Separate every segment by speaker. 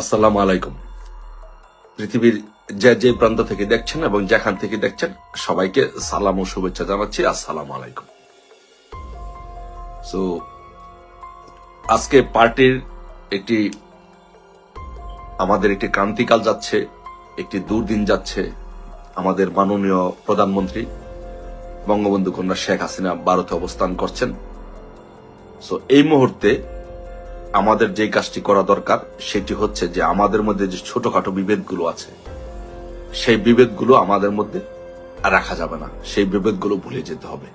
Speaker 1: আসসালামু আলাইকুম। পৃথিবীর যে যে প্রান্ত থেকে দেখছেন এবং যেখান থেকে দেখছেন, সবাইকে সালাম ও শুভেচ্ছা জানাচ্ছি। আসসালামু আলাইকুম। সো আজকে পার্টির একটি, আমাদের একটি ক্রান্তিকাল যাচ্ছে, একটি দুর্দিন যাচ্ছে আমাদের মাননীয় প্রধানমন্ত্রী বঙ্গবন্ধু কন্যা শেখ হাসিনা ভারতে অবস্থান করছেন। সো এই মুহূর্তে আমাদের যে কাজটি করা দরকার, সেটি হচ্ছে যে আমাদের মধ্যে যে ছোটখাটো বিভেদগুলো আছে, সেই বিভেদগুলো আমাদের মধ্যে রাখা যাবে না। সেই বিভেদগুলো ভুলে যেতে হবে।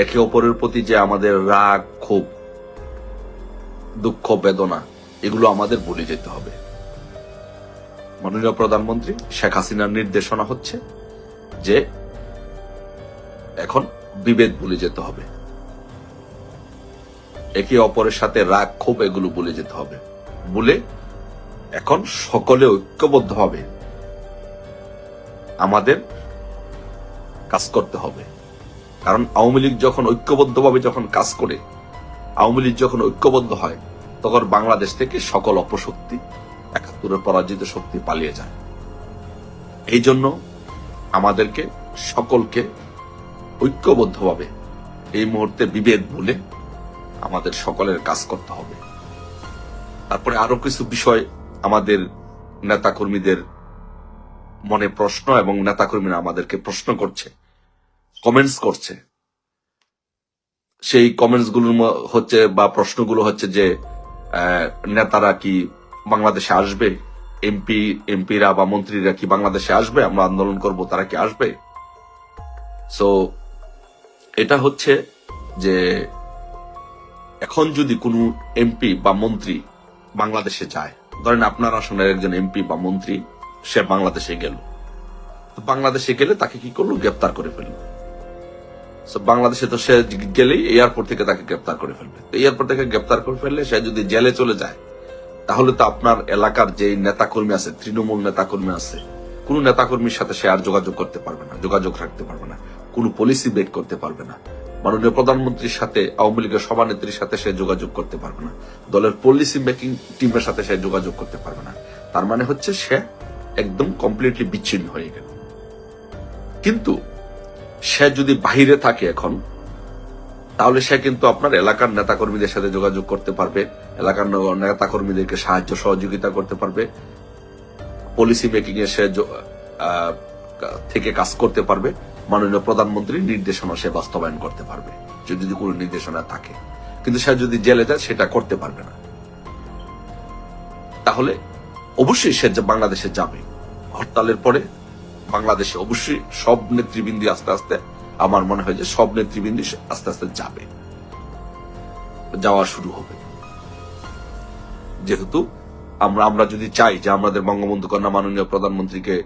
Speaker 1: একে অপরের প্রতি যে আমাদের রাগ, ক্ষোভ, দুঃখ, বেদনা, এগুলো আমাদের ভুলে যেতে হবে। মাননীয় প্রধানমন্ত্রী, শেখ হাসিনার নির্দেশনা হচ্ছে যে এখন বিভেদ ভুলে যেতে হবে। একে অপরের সাথে রাগ, ক্ষোভ এগুলো ভুলে যেতে হবে। বলে এখন সকলে ঐক্যবদ্ধ হবে। আমাদের কাজ করতে হবে। কারণ আওয়ামী লীগ যখন ঐক্যবদ্ধভাবে যখন কাজ করে, আওয়ামী লীগ যখন ঐক্যবদ্ধ হয়, তখন বাংলাদেশ থেকে সকল অপশক্তি একাত্তরের পরাজিত শক্তি পালিয়ে যায়। এই জন্য আমাদেরকে সকলকে ঐক্যবদ্ধভাবে এই মুহূর্তে বিভেদ ভুলে আমাদের সকলের কাজ করতে হবে। তারপরে আরও কিছু বিষয় আমাদের নেতাকর্মীদের মনে প্রশ্ন এবং নেতাকর্মীরা আমাদেরকে প্রশ্ন করছে কমেন্টস করছে। সেই কমেন্টসগুলোর হচ্ছে বা প্রশ্নগুলো হচ্ছে যে নেতারা কি বাংলাদেশে আসবে? এমপি এমপিরা বা মন্ত্রীরা কি বাংলাদেশে আসবে? আমরা আন্দোলন করব, তারা কি আসবে? সো এটা হচ্ছে যে এখন যদি কোনো এমপি বা মন্ত্রী বাংলাদেশে যায়, ধরেন আপনার আসনের একজন এমপি বা মন্ত্রী, সে বাংলাদেশে গেল। বাংলাদেশে গেলে তাকে কি করল? গ্রেপ্তার করে ফেলল। বাংলাদেশে তো সে গেলেই এয়ারপোর্ট থেকে তাকে গ্রেপ্তার করে ফেলবে। এয়ারপোর্ট থেকে গ্রেপ্তার করে ফেললে সে যদি জেলে চলে যায়, তাহলে তো আপনার এলাকার যে নেতাকর্মী আছে, তৃণমূল নেতাকর্মী আছে, কোন নেতাকর্মীর সাথে সে আর যোগাযোগ করতে পারবে না, যোগাযোগ রাখতে পারবে না, কোন পলিসি বেট করতে পারবে না। মাননীয় প্রধানমন্ত্রীর সাথে, আওয়ামী লীগের সভানেত্রীর সাথে সে যোগাযোগ করতে পারবে না। দলের পলিসি মেকিং টিমের সাথে সে যোগাযোগ করতে পারবে না। তার মানে হচ্ছে সে একদম কমপ্লিটলি বিচ্ছিন্ন হয়ে গেল। কিন্তু সে যদি বাহিরে থাকে এখন, তাহলে সে কিন্তু আপনার এলাকার নেতাকর্মীদের সাথে যোগাযোগ করতে পারবে, এলাকার নেতাকর্মীদেরকে সাহায্য সহযোগিতা করতে পারবে পলিসি মেকিং এ সে থেকে কাজ করতে পারবে। মাননীয় প্রধানমন্ত্রীর নির্দেশনা সে বাস্তবায়ন করতে পারবে, যদি কোনো নির্দেশনা থাকে। কিন্তু সে যদি জেলে যায়, সেটা করতে পারবে না। তাহলে অবশ্যই সে বাংলাদেশে যাবে, হরতালের পরে বাংলাদেশে অবশ্যই সব নেতৃবৃন্দি আস্তে আস্তে, আমার মনে হয় যে সব নেতৃবৃন্দি আস্তে আস্তে যাবে। যাওয়া শুরু হবে। যেহেতু আমরা আমরা যদি চাই যে আমাদের বঙ্গবন্ধু কন্যা মাননীয় প্রধানমন্ত্রীকে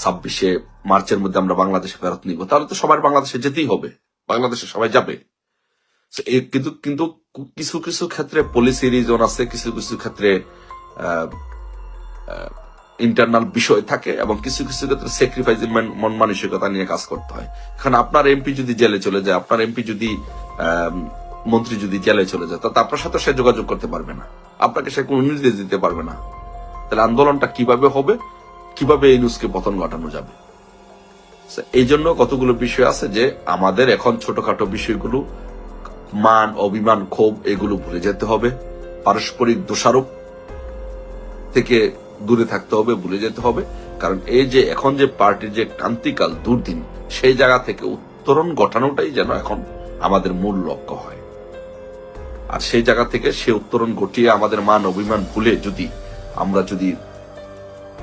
Speaker 1: ছাব্বিশে মার্চের মধ্যে আমরা বাংলাদেশে ফেরত নিব। তাহলে তো সবার বাংলাদেশে যেতেই হবে। বাংলাদেশে সবাই যাবে। কিন্তু কিন্তু কিছু কিছু ক্ষেত্রে পলিসি রিজন আছে, কিছু কিছু ক্ষেত্রে ইন্টারনাল বিষয় থাকে এবং কিছু কিছু ক্ষেত্রে স্যাক্রিফাইস মন মানসিকতা নিয়ে কাজ করতে হয়। এখন আপনার এমপি যদি জেলে চলে যায়, আপনার এমপি যদি মন্ত্রী যদি জেলে চলে যায় তাতে আপনার সাথে সে যোগাযোগ করতে পারবে না। আপনাকে সে কোনো নির্দেশ দিতে পারবে না। তাহলে আন্দোলনটা কীভাবে হবে? কীভাবে এই নিউজকে পতন ঘটানো যাবে? এই জন্য কতগুলো বিষয় আছে যে আমাদের এখন ছোটখাটো বিষয়গুলো, মান, অভিমান, ক্ষোভ, এগুলো ভুলে যেতে হবে। পারস্পরিক দোষারোপ থেকে দূরে থাকতে হবে, ভুলে যেতে হবে। কারণ এই যে এখন যে পার্টির যে ক্রান্তিকাল দুর্দিন, সেই জায়গা থেকে উত্তরণ ঘটানোটাই যেন এখন আমাদের মূল লক্ষ্য হয়। আর সেই জায়গা থেকে সে উত্তরণ ঘটিয়ে আমাদের মান, অভিমান ভুলে যদি, আমরা যদি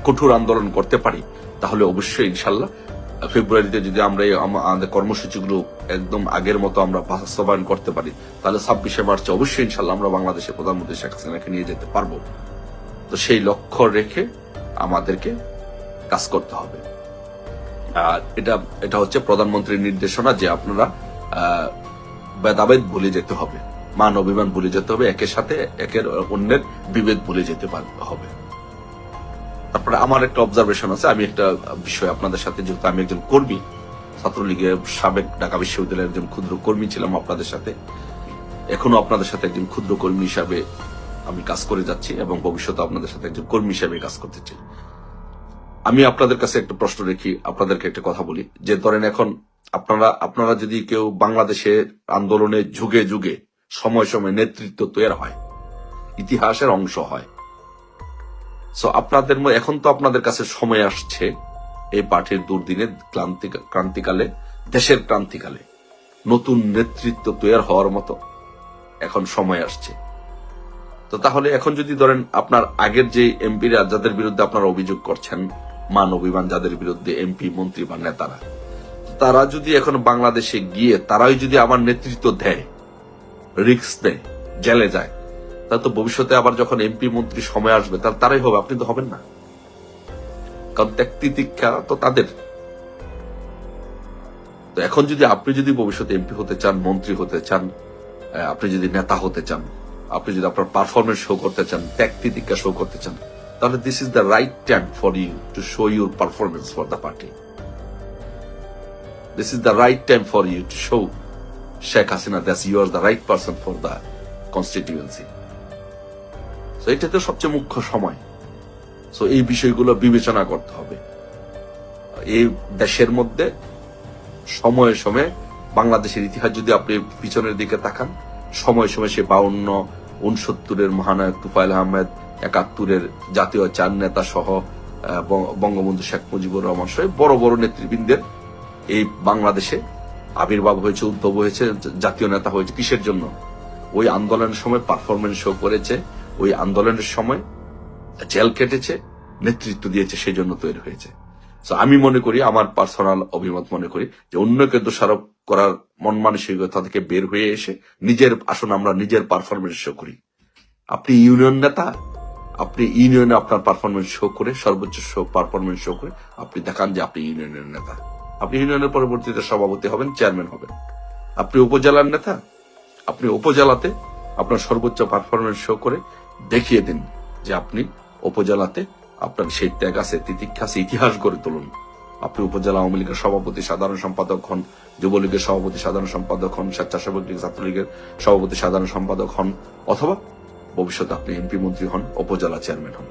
Speaker 1: কঠোর আন্দোলন করতে পারি, তাহলে অবশ্যই ইনশাল্লাহ, ফেব্রুয়ারিতে যদি আমরা আমাদের কর্মসূচিগুলো একদম আগের মতো আমরা বাস্তবায়ন করতে পারি, তাহলে ছাব্বিশে মার্চে অবশ্যই ইনশাল্লাহ আমরা বাংলাদেশের প্রধানমন্ত্রী শেখ হাসিনাকে নিয়ে যেতে পারব। তো সেই লক্ষ্য রেখে আমাদেরকে কাজ করতে হবে। আর এটা এটা হচ্ছে প্রধানমন্ত্রীর নির্দেশনা যে আপনারা ভেদাভেদ ভুলে যেতে হবে, মান অভিমান ভুলে যেতে হবে, একের সাথে একের অন্যের বিভেদ ভুলে যেতে হবে। তারপরে আমার একটা অবজারভেশন আছে, আমি একটা বিষয় আপনাদের সাথে যেহেতু আমি একজন কর্মী, ছাত্রলীগের সাবেক ঢাকা বিশ্ববিদ্যালয়ের একজন ক্ষুদ্র কর্মী ছিলাম আপনাদের সাথে। এখনও আপনাদের সাথে একজন ক্ষুদ্র কর্মী হিসাবে আমি কাজ করে যাচ্ছি এবং ভবিষ্যতে আপনাদের সাথে একজন কর্মী হিসাবে কাজ করতে চাই। আমি আপনাদের কাছে একটা প্রশ্ন রেখি আপনাদেরকে একটা কথা বলি, যে ধরেন এখন আপনারা আপনারা যদি কেউ বাংলাদেশের আন্দোলনে যুগে যুগে, সময় সময় নেতৃত্ব তৈরি হয়, ইতিহাসের অংশ হয় সো আপনাদের এখন তো আপনাদের কাছে সময় আসছে এই পার্টির দুর্দিনে ক্লান্তি ক্রান্তিকালে, দেশের ক্রান্তিকালে। নতুন নেতৃত্ব তৈরি হওয়ার মতো এখন সময় আসছে। তো তাহলে এখন যদি ধরেন আপনার আগের যে এমপিরা যাদের বিরুদ্ধে আপনারা অভিযোগ করছেন, মান অভিমান যাদের বিরুদ্ধে এমপি, মন্ত্রী বা নেতারা, তারা যদি এখন বাংলাদেশে গিয়ে, তারাই যদি আমার নেতৃত্ব দেয় রিক্স দেয় জেলে যায় তাহলে তো ভবিষ্যতে আবার যখন এমপি মন্ত্রী সময় আসবে, তার তারাই হবে, আপনি তো হবেন না। কারণ ত্যাগ তিতিক্ষা তো তাদের। তো এখন যদি আপনি যদি ভবিষ্যতে এমপি হতে চান, মন্ত্রী হতে চান আপনি যদি নেতা হতে চান, আপনি যদি আপনার পারফরমেন্স শো করতে চান, ত্যাগ তিতিক্ষা শো করতে চান, তাহলে this is the right time for you to show your performance for the party this is the right time for you to show Sheikh Hasina that's you are the right person for the constituency তো এটা তো সবচেয়ে মুখ্য সময়। তো এই বিষয়গুলো বিবেচনা করতে হবে। এই দেশের মধ্যে সময়ে সময়ে বাংলাদেশের ইতিহাস যদি আপনি পিছনের দিকে তাকান, সময় সময় সে বাউন্ন, উনসত্তরের মহানায়ক তুফাইল আহমেদ, একাত্তরের জাতীয় চার নেতা সহ বঙ্গবন্ধু শেখ মুজিবুর রহমান সহ বড় বড় নেতৃবৃন্দের এই বাংলাদেশে আবির্ভাব হয়েছে, উদ্ভব হয়েছে, জাতীয় নেতা হয়েছে। কিসের জন্য? ওই আন্দোলনের সময় পারফরমেন্স শো করেছে ওই আন্দোলনের সময় জেল কেটেছে, নেতৃত্ব দিয়েছে সেই জন্য তৈরি হয়েছে। আমি মনে করি, আমার পার্সোনাল অভিমত মনে করি, যে অন্যকে দোষারোপ করার মন মানসিকতা থেকে বের হয়ে এসে নিজের আসুন আমরা নিজের পারফরমেন্স শো করি। আপনি ইউনিয়ন নেতা, আপনি ইউনিয়নে আপনার পারফরমেন্স শো করে, সর্বোচ্চ শো পারফরমেন্স শো করে আপনি দেখান যে আপনি ইউনিয়নের নেতা। আপনি ইউনিয়নের পরবর্তীতে সভাপতি হবেন চেয়ারম্যান হবেন। আপনি উপজেলার নেতা, আপনি উপজেলাতে আপনার সর্বোচ্চ পারফরমেন্স শো করে দেখিয়ে দিন যে আপনি উপজেলাতে আপনার সেই ত্যাগ আছে, তিতিক্ষা আছে, ইতিহাস গড়ে তুলুন। আপনি উপজেলা আওয়ামী লীগের সভাপতি, সাধারণ সম্পাদক হন, যুবলীগের সভাপতি, সাধারণ সম্পাদক হন স্বেচ্ছাসেবক লীগ ছাত্রলীগের সভাপতি, সাধারণ সম্পাদক হন, অথবা ভবিষ্যতে আপনি এমপি মন্ত্রী হন, উপজেলা চেয়ারম্যান হন।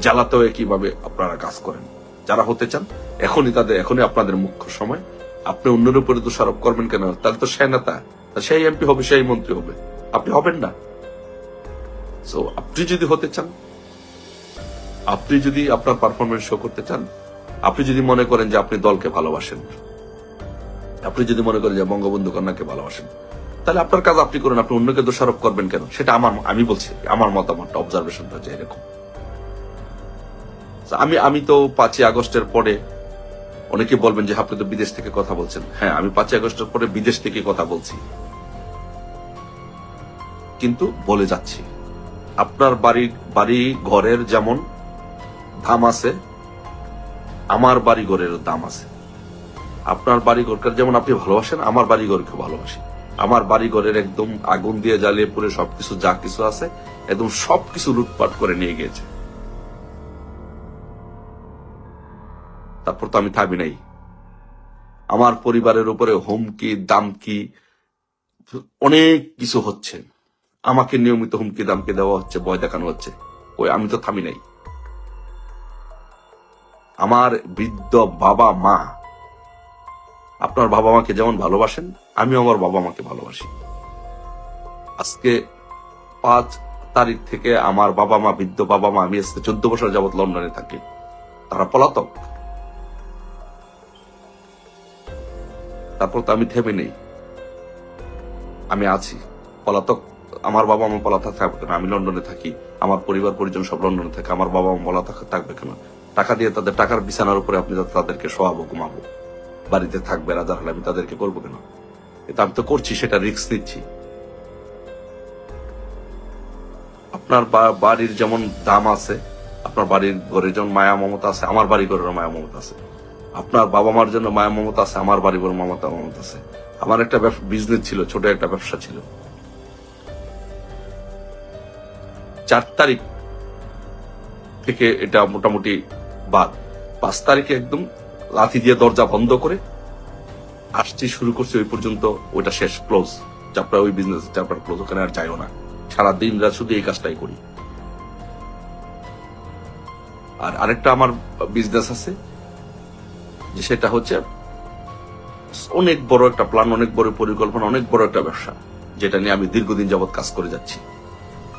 Speaker 1: জেলাতেও একইভাবে আপনারা কাজ করেন। যারা হতে চান, এখনই তাদের, এখনই আপনাদের মুখ্য সময়। আপনি অন্যের উপরে দোষারোপ করবেন কেন? তাহলে তো সে নেতা সেই এমপি হবে, সেই মন্ত্রী হবে। আপনি হবেন না। সো আপনি যদি হতে চান, আপনি যদি আপনার পারফরমেন্স শো করতে চান, আপনি যদি মনে করেন যে আপনি দলকে ভালোবাসেন, আপনি যদি মনে করেন যে বঙ্গবন্ধু কন্যাকে ভালোবাসেন, তাহলে আপনার কাজ আপনি করুন, আপনি অন্যকে দোষারোপ করবেন কেন? সেটা আমার, আমি বলছি, আমার মতামত অবজারভেশনটা হচ্ছে এরকম। আমি আমি তো পাঁচই আগস্টের পরে অনেকে বলবেন যে আপনি তো বিদেশ থেকে কথা বলছেন। হ্যাঁ আমি পাঁচই আগস্টের পরে বিদেশ থেকে কথা বলছি। বলে যাচ্ছি। আপনার বাড়ি বাড়ি ঘরের যেমন দাম আছে, আমার বাড়ি ঘরের দাম আছে। আপনার বাড়ি ঘরকে যেমন আপনি ভালোবাসেন, আমার বাড়ি ঘরকে ভালোবাসি। আমার বাড়ি ঘরের একদম আগুন দিয়ে জ্বালিয়ে পুরে সবকিছু যা কিছু আছে, একদম সবকিছু লুটপাট করে নিয়ে গিয়েছে। তারপর তো আমি থামি নাই। আমার পরিবারের উপরে হুমকি, দামকি, অনেক কিছু হচ্ছে। আমাকে নিয়মিত হুমকি দামকি দেওয়া হচ্ছে, ভয় দেখানো হচ্ছে। ওই, আমি তো থামি নাই। আমার বৃদ্ধ বাবা মা, আপনার বাবা মাকে যেমন ভালোবাসেন আমি আমার বাবা মাকে ভালোবাসি। আজকে পাঁচ তারিখ থেকে আমার বাবা মা, বৃদ্ধ বাবা মা, আমি আজকে চোদ্দ বছর যাবত লন্ডনে থাকি। তারা পলাতক। তারপর তো আমি থেমে নেই। আমি আছি, পলাতক। আমার বাবা মা পলাতক থাকবে কেন? আমি লন্ডনে থাকি। আমার পরিবার, পরিজন সব লন্ডনে থাকে। আমার বাবা মা পলাতক থাকবে কেন? টাকা দিয়ে তাদের টাকার বিছানার উপরে আপনি তাদেরকে শোয়াবো, ঘুমাবো। বাড়িতে থাকবে রাজার হলে আমি তাদেরকে করব কেন? কিন্তু আমি তো করছি, সেটা রিস্ক নিচ্ছি। আপনার বাড়ির যেমন দাম আছে, আপনার বাড়ির ঘরে যেমন মায়া মমতা আছে, আমার বাড়ি ঘরের মায়া মমতা আছে। আপনার বাবা মার জন্য মায়া মমতা আছে, আমার বাড়ি ঘরের মমতা মমতা আছে। আমার একটা বিজনেস ছিল, ছোট একটা ব্যবসা ছিল। চার তারিখ থেকে এটা মোটামুটি বাদ পাঁচ তারিখে একদম লাথি দিয়ে দরজা বন্ধ করে আসছি শুরু করছি ওই পর্যন্ত ওইটা শেষ, ক্লোজ। চাপড়া ওই বিজনেস চাপড়া ক্লোজ ওখানে আর যাইও না। সারা দিন রাত শুধু এই কাজটাই করি। আর আরেকটা আমার বিজনেস আছে, যে সেটা হচ্ছে অনেক বড় একটা প্ল্যান অনেক বড় পরিকল্পনা, অনেক বড় একটা ব্যবসা, যেটা নিয়ে আমি দীর্ঘদিন যাবৎ কাজ করে যাচ্ছি।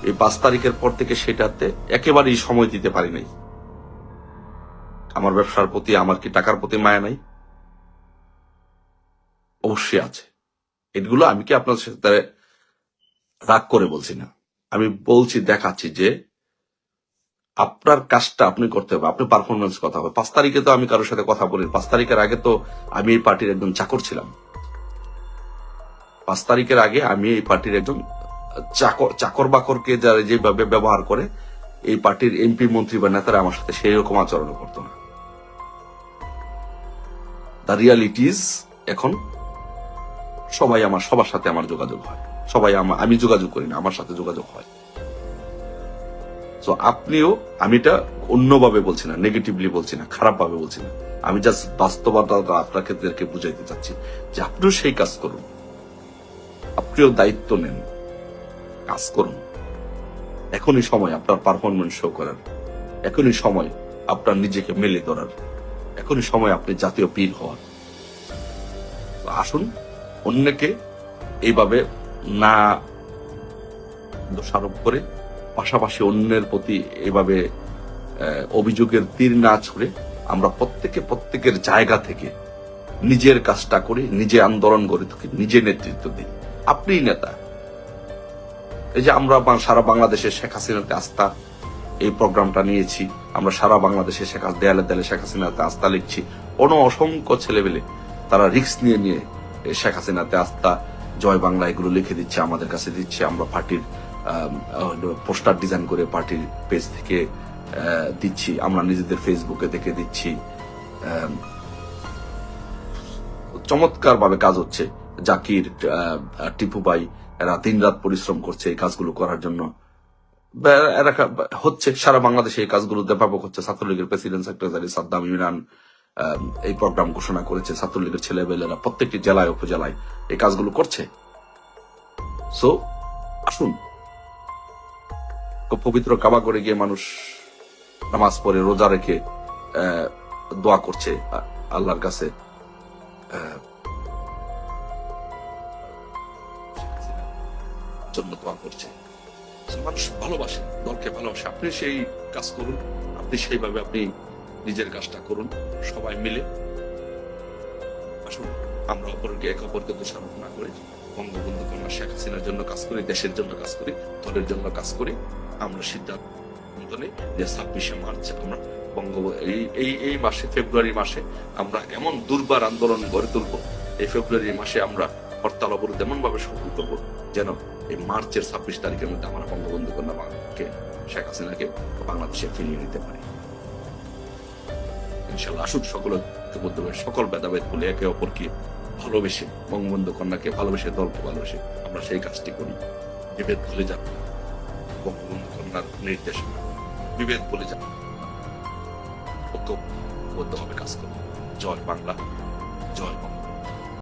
Speaker 1: এই পাঁচ তারিখের পর থেকে সেটাতে একেবারেই সময় দিতে পারি নাই। আমার ব্যবসার প্রতি, আমার কি টাকার প্রতি মায়া নাই? অবশ্যই আছে। এগুলো আমি কি আপনার সাথে রাগ করে বলছি না? আমি বলছি, দেখাচ্ছি যে আপনার কাজটা আপনি করতে হবে, আপনি পারফরমেন্স কথা হবে পাঁচ তারিখে তো আমি কারোর সাথে কথা বলি পাঁচ তারিখের আগে তো আমি এই পার্টির একজন চাকর ছিলাম। পাঁচ তারিখের আগে আমি এই পার্টির একজন চাকর বাকরকে যারা যেভাবে ব্যবহার করে, এই পার্টির এমপি মন্ত্রী বা নেতারা আমার সাথে সেই রকম আচরণ করতো না। দ্য রিয়ালিটিস এখন সবাই আমার, সবার সাথে আমার যোগাযোগ হয়। সবাই আমার, আমি যোগাযোগ করি না, আমার সাথে যোগাযোগ হয়। তো আপনিও আমি এটা অন্যভাবে বলছি না নেগেটিভলি বলছি না খারাপ ভাবে বলছি না। আমি জাস্ট বাস্তবতা আপনাকে বুঝাইতে চাচ্ছি যে আপনিও সেই কাজ করুন। আপনিও দায়িত্ব নেন। কাজ করুন। এখনই সময় আপনার পারফরমেন্স শো করার। এখনই সময় আপনার নিজেকে মেলে ধরার। এখনই সময় আপনি জাতীয় পীর হওয়ার। আসুন, অন্যকে এইভাবে না দোষারোপ করে, পাশাপাশি অন্যের প্রতি এভাবে অভিযোগের তীর না ছুড়ে আমরা প্রত্যেকে প্রত্যেকের জায়গা থেকে নিজের কাজটা করে, নিজে আন্দোলন গড়ে থাকি নিজে নেতৃত্ব দিই। আপনিই নেতা এই যে আমরা সারা বাংলাদেশে শেখ হাসিনাতে আস্থা, এই প্রোগ্রামটা নিয়েছি। আমরা সারা বাংলাদেশে শেখ দেয়ালে দেয়ালে শেখ হাসিনাতে আস্থা লিখছি। কোনো অসংখ্য ছেলেবেলে তারা রিস্ক নিয়ে নিয়ে শেখ হাসিনাতে আস্থা, জয় বাংলা এগুলো লিখে দিচ্ছে, আমাদের কাছে দিচ্ছে। আমরা পার্টির পোস্টার ডিজাইন করে পার্টির পেজ থেকে দিচ্ছি। আমরা নিজেদের ফেসবুকে দেখে দিচ্ছি। চমৎকার ভাবে কাজ হচ্ছে। জাকির টিপু ভাই এরা দিন রাত পরিশ্রম করছে এই কাজগুলো করার জন্য। হচ্ছে, সারা বাংলাদেশে এই কাজগুলো ব্যাপক হচ্ছে। ছাত্রলীগের প্রেসিডেন্ট সেক্রেটারি সাদ্দাম ইমরান এই প্রোগ্রাম ঘোষণা করেছে। ছাত্রলীগের ছেলেবেলেরা প্রত্যেকটি জেলায়, উপজেলায় এই কাজগুলো করছে। সো আসুন। পবিত্র কাবা করে গিয়ে মানুষ নামাজ পড়ে, রোজা রেখে দোয়া করছে আল্লাহর কাছে। জন্য দোয়া করছে। মানুষ ভালোবাসে, দলকে ভালোবাসে। আপনি সেই কাজ করুন, আপনি সেইভাবে আপনি নিজের কাজটা করুন, সবাই মিলে। আসুন, আমরা অপরকে এক অপরকে দোষারোপ না করে বঙ্গবন্ধু কন্যা শেখ হাসিনার জন্য কাজ করি, দেশের জন্য কাজ করি, দলের জন্য কাজ করি। আমরা সিদ্ধান্ত নিই যে ছাব্বিশে মার্চ আমরা বঙ্গ এই এই এই মাসে, ফেব্রুয়ারি মাসে আমরা এমন দুর্বার আন্দোলন গড়ে তুলবো। এই ফেব্রুয়ারি মাসে আমরা হরতাল অবরোধ এমন ভাবে সফল করব যেন এই মার্চের ছাব্বিশ তারিখের মধ্যে আমরা বঙ্গবন্ধু কন্যা বাংলাকে শেখ হাসিনাকে বাংলাদেশে ফিরিয়ে নিতে পারি। ইনশাল্লাহ আসুন সকল ঐক্যবদ্ধ সকল ভেদাভেদ বলে একে অপরকে ভালোবেসে বঙ্গবন্ধু কন্যাকে ভালোবেসে, দলকে ভালোবেসে আমরা সেই কাজটি করি। বিভেদ ভুলে যাব বঙ্গবন্ধু কন্যার নির্দেশনা বিভেদ ভুলে যাব ঐক্যবদ্ধভাবে কাজ করব জয় বাংলা। জয় বঙ্গ।